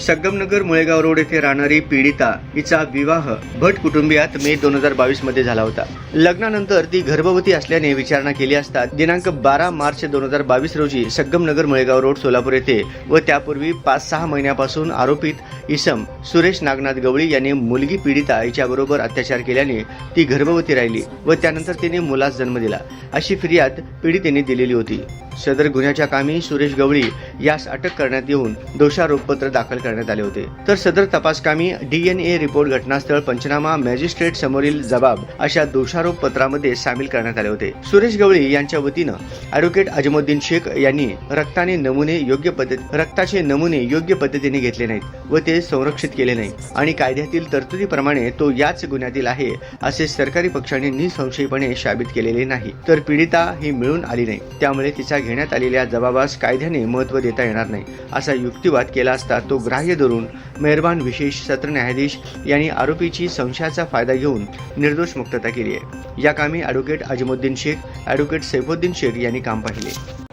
Sangamnagar Mulegaon road येथे राहणारी पीडिता हिचा विवाह भट कुटुंबियात मे दोन हजार बावीसमध्ये झाला होता. लग्नानंतर ती गर्भवती असल्याने विचारणा केली असता दिनांक बारा मार्च दोन हजार बावीस रोजी संगमनगर मुळेगाव रोड सोलापूर येथे व त्यापूर्वी पाच सहा महिन्यापासून आरोपित इसम सुरेश नागनाथ गवळी यांनी मुलगी पीडिता हिच्याबरोबर अत्याचार केल्याने ती गर्भवती राहिली व त्यानंतर तिने मुलास जन्म दिला. अशी फिर्याद पीडितेने दिलेली होती. सदर गुन्ह्याच्या कामी सुरेश गवळी यास अटक करण्यात येऊन दोषारोपपत्र दाखल करण्यात आले होते. तर सदर तपासकामी डीएनए रिपोर्ट घटनास्थळ पंचनामा मॅजिस्ट्रेट समोरील जबाब अशा दोषारोप पत्रामध्ये सामील करण्यात आले होते. सुरेश गवळी यांच्या वतीनं अॅडव्होकेट अजमुद्दीन शेख यांनी रक्ताने नमुने योग्य पद्धत रक्ताचे नमुने योग्य पद्धतीने घेतले नाहीत व ते संरक्षित केले नाही आणि कायद्यातील तरतुदीप्रमाणे तो याच गुन्ह्यातील आहे असे सरकारी पक्षाने निसंशयपणे साबित केलेले नाही. तर पीडिता ही मिळून आली नाही. त्यामुळे तिचा घेण्यात आलेल्या जबाबास कायद्याने महत्त्व देता येणार नाही असा युक्तिवाद केला असता तो ग्राह्य धरून मेहरबान विशेष सत्र न्यायाधीश यांनी आरोपीची संशयाचा फायदा घेऊन निर्दोष मुक्तता केली आहे. या कामी ॲडव्होकेट अजमुद्दीन शेख ॲडव्होकेट सैफुद्दीन शेख यांनी काम पाहिले.